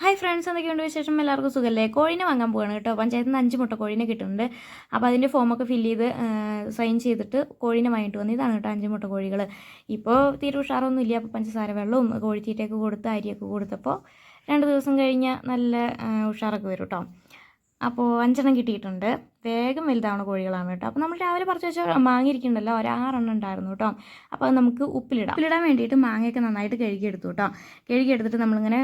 Hi friends എന്തൊക്കെയുണ്ട് വിശേഷം? എല്ലാവർക്കും സുഖമല്ലേ കോഴിനെ വാങ്ങാൻ പോവാണ് കേട്ടോ. പഞ്ചായത്തിൽ നിന്ന് അഞ്ച് മുട്ട കോഴിനെ കിട്ടുന്നുണ്ട്. അപ്പോൾ അതിന്റെ ഫോമൊക്കെ ഫില്ല് ചെയ്ത് സൈൻ ചെയ്തിട്ട് കോഴിനെ വാങ്ങിയിട്ട് വന്നു. ഇതാണ് കേട്ടോ അഞ്ച് മുട്ട കോഴികൾ ഇപ്പോൾ തീരെ ഉഷാറൊന്നും ഇല്ല. അപ്പോൾ പഞ്ചസാര വെള്ളവും കോഴിത്തീറ്റയൊക്കെ കൊടുത്ത് അരിയൊക്കെ കൊടുത്തപ്പോൾ രണ്ട് ദിവസം കഴിഞ്ഞാൽ നല്ല ഉഷാറൊക്കെ വരും കേട്ടോ. അപ്പോൾ അഞ്ചെണ്ണം കിട്ടിയിട്ടുണ്ട്. വേഗം വലുതാവണ കോഴികളാണ് കേട്ടോ. അപ്പോൾ നമ്മൾ രാവിലെ പറിച്ച് വെച്ചാൽ മാങ്ങിയിരിക്കുന്നുണ്ടല്ലോ ഒരു ആറെണ്ണം ഉണ്ടായിരുന്നു കേട്ടോ. അപ്പോൾ നമുക്ക് ഉപ്പിലിടാം. ഉപ്പിലിടാൻ വേണ്ടിയിട്ട് മാങ്ങയൊക്കെ നന്നായിട്ട് കഴുകിയെടുത്തു കേട്ടോ. കഴുകിയെടുത്തിട്ട് നമ്മളിങ്ങനെ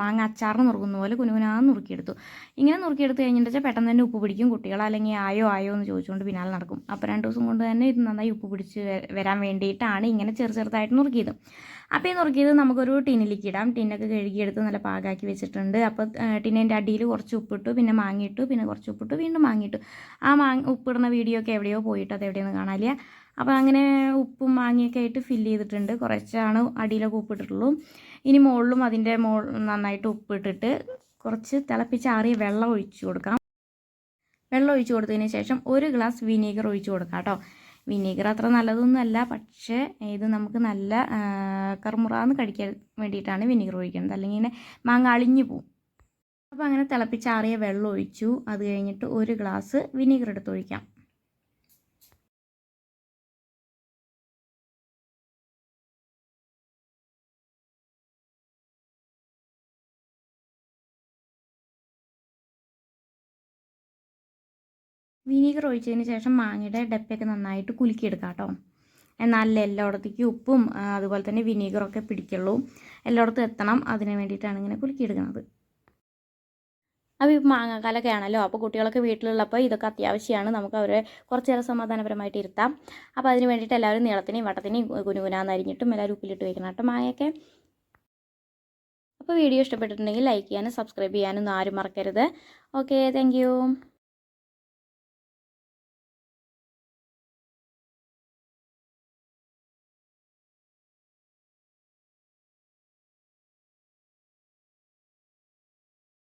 മാങ്ങ അച്ചാറിന് നുറുക്കുന്ന പോലെ കുനുകുനാന്ന് നുറുക്കിയെടുത്തു. ഇങ്ങനെ നുറുക്കിയെടുത്ത് കഴിഞ്ഞിട്ട് പെട്ടെന്ന് തന്നെ ഉപ്പ് പിടിക്കും. കുട്ടികൾ അല്ലെങ്കിൽ ആയോ ആയോ എന്ന് ചോദിച്ചുകൊണ്ട് പിന്നാലെ നടക്കും. അപ്പോൾ രണ്ട് ദിവസം കൊണ്ട് തന്നെ ഇത് നന്നായി ഉപ്പ് പിടിച്ച് വരാൻ വേണ്ടിയിട്ടാണ് ഇങ്ങനെ ചെറു ചെറുതായിട്ട് നുറുക്കിയത്. അപ്പോൾ ഈ നുറുക്കിയത് നമുക്കൊരു ടിന്നിലേക്ക് ഇടാം. ടിന്നൊക്കെ കഴുകിയെടുത്ത് നല്ല പാകാക്കി വെച്ചിട്ടുണ്ട്. അപ്പോൾ ടിന്നിന്റെ അടിയിൽ കുറച്ച് ഉപ്പിട്ടു പിന്നെ മാങ്ങിയിട്ടു പിന്നെ കുറച്ച് ഉപ്പിട്ടു വീണ്ടും മാങ്ങിയിട്ടു. ആ മാങ്ങ ഉപ്പിടുന്ന വീഡിയോ ഒക്കെ എവിടെയോ പോയിട്ട് അത് എവിടെയൊന്നും കാണാനില്ല അപ്പോൾ അങ്ങനെ ഉപ്പും മാങ്ങിയൊക്കെ ആയിട്ട് ഫില്ല് ചെയ്തിട്ടുണ്ട്. കുറച്ചാണ് അടിയിലൊക്കെ ഉപ്പിട്ടിട്ടുള്ളൂ. ഇനി മുകളിലും അതിന്റെ മോൾ നന്നായിട്ട് ഉപ്പിട്ടിട്ട് കുറച്ച് തിളപ്പിച്ചാറിയ വെള്ളം ഒഴിച്ചു കൊടുക്കാം. വെള്ളം ഒഴിച്ചു കൊടുത്തതിന് ശേഷം ഒരു ഗ്ലാസ് വിനീഗർ ഒഴിച്ചു കൊടുക്കാം കേട്ടോ. വിനീഗർ അത്ര നല്ലതൊന്നുമല്ല. പക്ഷേ ഇത് നമുക്ക് നല്ല കർമുറാന്ന് കഴിക്കാൻ വേണ്ടിയിട്ടാണ് വിനീഗർ ഒഴിക്കുന്നത്. അല്ലെങ്കിൽ ഇങ്ങനെ മാങ്ങ അളിഞ്ഞു പോവും. അപ്പോൾ അങ്ങനെ തിളപ്പിച്ചാറിയ വെള്ളം ഒഴിച്ചു. അത് കഴിഞ്ഞിട്ട് ഒരു ഗ്ലാസ് വിനീഗർ എടുത്ത് ഒഴിക്കാം. വിനീഗർ ഒഴിച്ചതിന് ശേഷം മാങ്ങയുടെ ഡപ്പയൊക്കെ നന്നായിട്ട് കുലുക്കിയെടുക്കാം കേട്ടോ എന്നാൽ എല്ലായിടത്തേക്കും ഉപ്പും അതുപോലെ തന്നെ വിനീഗറൊക്കെ പിടിക്കുള്ളൂ. എല്ലായിടത്തും എത്തണം. അതിന് വേണ്ടിയിട്ടാണ് ഇങ്ങനെ കുലുക്കിയെടുക്കുന്നത്. അപ്പോൾ ഇപ്പോൾ മാങ്ങാക്കാലൊക്കെ ആണല്ലോ. അപ്പോൾ കുട്ടികളൊക്കെ വീട്ടിലുള്ളപ്പോൾ ഇതൊക്കെ അത്യാവശ്യമാണ്. നമുക്ക് അവരെ കുറച്ച് നേരം സമാധാനപരമായിട്ട് ഇരുത്താം. അപ്പോൾ അതിന് വേണ്ടിയിട്ട് എല്ലാവരും നീളത്തിനെയും വട്ടത്തിനെയും കുനുകുനാന്ന് അരിഞ്ഞിട്ടും എല്ലാവരും ഉപ്പിലിട്ട് വയ്ക്കണം കേട്ടോ മാങ്ങയൊക്കെ. അപ്പോൾ വീഡിയോ ഇഷ്ടപ്പെട്ടിട്ടുണ്ടെങ്കിൽ ലൈക്ക് ചെയ്യാനും സബ്സ്ക്രൈബ് ചെയ്യാനും ആരും മറക്കരുത്. Okay thank